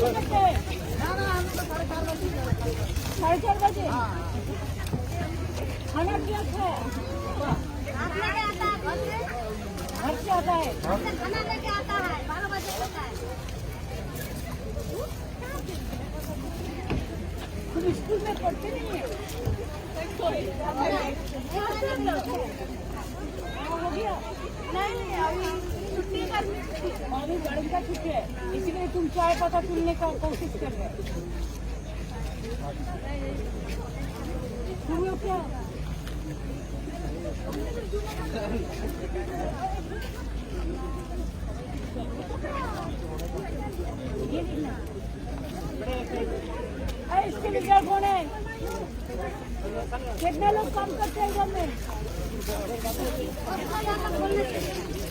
সাড়ে চার বাজে খানার কি আছে घर से आता है खाना लेके आता है बारह बजे आता है तुम स्कूल में पढ़ते नहीं है पानी गरम का ठीक है इसलिए तुम चाय पता चुनने का कोशिश कर रहे हो क्या इसके लिए क्या लीडर कौन है कितने लोग काम करते हैं इधर में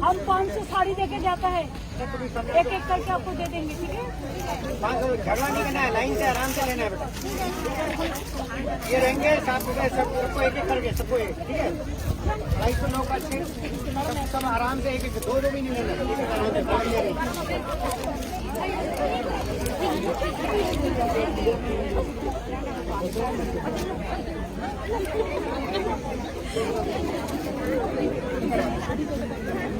हम पाँच सौ साड़ी देके जाता है एक एक करके आपको दे देंगे ठीक है नहीं करना है लाइन से आराम से लेना है बेटा ये रहेंगे सात रुपए सबको एक एक करके सबको ठीक है ढाई सौ नौ आराम से एक एक दो दो भी नहीं लेना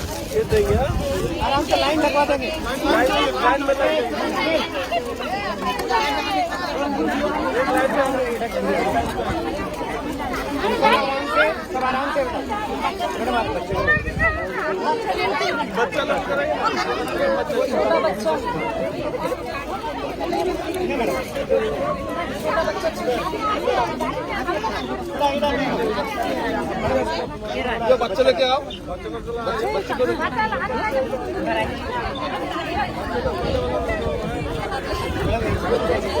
ये देंगे आराम से लाइन लगवा देंगे लाइन में आराम से बच्चा लोग छोटा बच्चा बच्चा ये बच्चे लेके आओ बच्चे हाँ। को